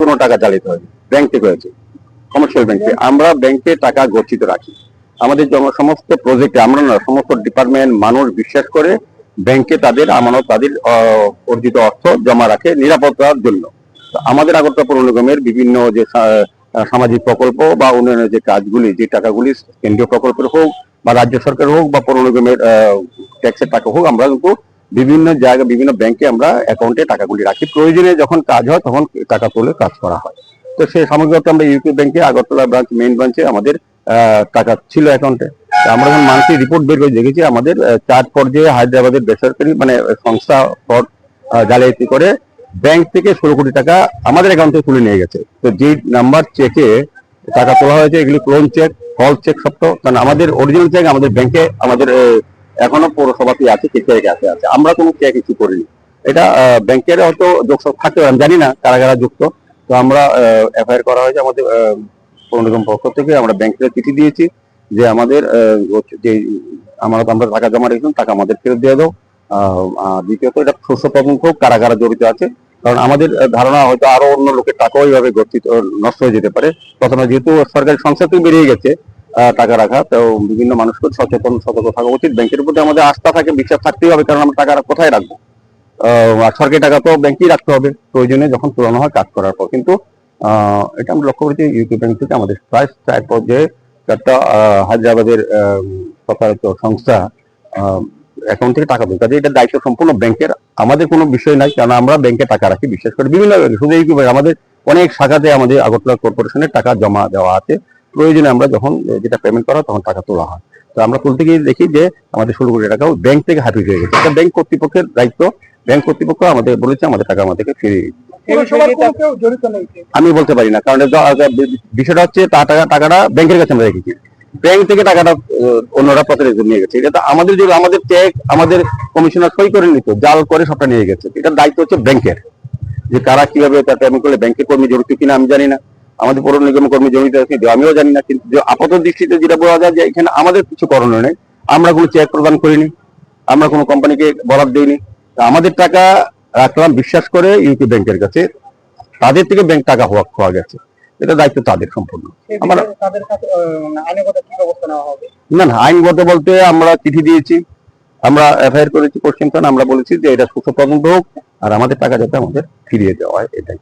কোনো টাকা চালিত হয়নি ব্যাংক থেকে হয়েছে কমার্শিয়াল ব্যাংকে আমরা ব্যাংকে টাকা গচ্ছিত রাখি। আমাদের সমস্ত প্রজেক্টে আমরা না, সমস্ত ডিপার্টমেন্ট মানুষ বিশ্বাস করে ব্যাংকে তাদের আমানত, তাদের অর্জিত অর্থ জমা রাখে নিরাপত্তার জন্য। আমাদের আগরতলা পৌর নিগমের বিভিন্ন যে সামাজিক প্রকল্প বা উন্নয়নের যে কাজগুলি, যে টাকাগুলি কেন্দ্রীয় প্রকল্পের হোক বা রাজ্য সরকার হোক বা পৌর নিগমের ট্যাক্সের টাকা হোক, আমরা কিন্তু বিভিন্ন জায়গা, বিভিন্ন ব্যাংকে আমরা অ্যাকাউন্টে টাকাগুলি রাখি। প্রয়োজনে যখন কাজ হয়, তখন টাকা তুলে কাজ করা হয়। তো সেই সামগ্রিকত আমরা ইউপি ব্যাংকে আগরতলা ব্রাঞ্চ মেইন ব্রাঞ্চে আমাদের টাকা ছিল অ্যাকাউন্টে আমরা যখন মানসিক রিপোর্ট বের করে, দেখেছি আমাদের চার পর্যায়ে হায়দ্রাবাদের বেসরকারি মানে সংস্থা ফ্রড জালিয়াতি করে ব্যাংক থেকে ষোলো কোটি টাকা আমাদের অ্যাকাউন্টে তুলে নিয়ে গেছে। তো যে নাম্বার চেকে টাকা তোলা হয়েছে, এগুলি ক্লোন চেক ফল চেক সব তো, কারণ আমাদের অরিজিনাল চেক আমাদের ব্যাংকে আমাদের এখনও পৌরসভাতে আছে চেক আছে আছে? আমরা কোনো চেক কিছু করিনি। এটা ব্যাংকের হয়তো যোগসব থাকতে আমি জানি না কারা কারা যুক্ত। তো আমরা এফআইআর করা হয়েছে আমাদের আহ, পৌর নিগম পক্ষ থেকে আমরা ব্যাংকে চিঠি দিয়েছি যে আমাদের যে আমানত আমরা টাকা জমা রেখেছিলাম টাকা আমাদের ফেরত দিয়ে দাও। দ্বিতীয়ত এটা শস্য তদন্ত কারা কারা জড়িত আছে। কারণ আমাদের ধারণা হয়তো আরও অন্য লোকের টাকাও এইভাবে গচ্ছিত নষ্ট হয়ে যেতে পারে। প্রথমে যেহেতু সরকারি সংস্থা বেরিয়ে গেছে টাকা রাখা। তো বিভিন্ন মানুষকে সচেতন সতর্ক থাকা উচিত। ব্যাংকের প্রতি আমাদের আস্থা থাকে বিশ্বাস থাকতেই হবে কারণ আমরা টাকা কোথায় রাখব? আহ, সরকারি টাকা তো ব্যাংকেই রাখতে হবে। প্রয়োজনে যখন তুলানো হয় কাজ করার পর। কিন্তু এটা আমরা লক্ষ্য করেছি ইউপি ব্যাংক থেকে আমাদের প্রায় চার পর্যায়ে চারটা হায়দ্রাবাদের আহ, সংস্থা অ্যাকাউন্ট থেকে টাকা কাজে এটা দায়িত্ব সম্পূর্ণ ব্যাংকের। আমাদের কোনো বিষয় নাই কারণ আমরা ব্যাংকে টাকা রাখি। বিশেষ করে বিভিন্ন শুধু ইউপি ব্যাংক আমাদের অনেক শাখাতে আমাদের আগরতলা কর্পোরেশনের টাকা জমা দেওয়া আছে। প্রয়োজনে আমরা যখন যেটা পেমেন্ট করা তখন টাকা তোলা হয়। তো আমরা তুলতে গিয়ে দেখি যে আমাদের ষোলো কোটি টাকা ব্যাংক থেকে হাফিজ হয়ে গেছে। এটা ব্যাংক কর্তৃপক্ষের দায়িত্ব। ব্যাংক কর্তৃপক্ষ আমাদের বলেছে আমাদের টাকা আমাদেরকে ফিরিয়ে আমি বলতে পারি না কারণ বিষয়টা হচ্ছে টাকা টাকাটা ব্যাংকের কাছে আমরা রেখেছি। ব্যাংক থেকে টাকাটা অন্যরা প্রতারিত নিয়ে গেছে। এটা তো আমাদের যে আমাদের চেক আমাদের কমিশনার সই করে নিত জাল করে সবটা নিয়ে গেছে। এটার দায়িত্ব হচ্ছে ব্যাংকের যে কারা কীভাবে তার পেমেন্ট করলে ব্যাংকের কর্মী জড়িত কিনা আমি জানি না। আমাদের পৌর নিগম কর্মী জমিতে আছে আমিও জানি না কিন্তু আপাত দৃষ্টিতে যেটা বোঝা যায় যে এখানে আমাদের কিছু করণীয় নেই। আমরা কোনো চেক প্রদান করিনি আমরা কোনো কোম্পানিকে বরাদ দিইনি। আমাদের টাকা রাখলাম বিশ্বাস করে ইউপি ব্যাংকের কাছে তাদের থেকে ব্যাংক টাকা হওয়া খোয়া গেছে। এটা দায়িত্ব তাদের সম্পূর্ণ। আমরা- তাদের কাছে আহ, মানে না না আইনগত বলতে আমরা চিঠি দিয়েছি আমরা এফআইআর করেছি পশ্চিম আমরা বলেছি যে এটা সুস্থ তদন্ত হোক আর আমাদের টাকা যাতে আমাদের ফিরিয়ে দেওয়া হয় এটাই।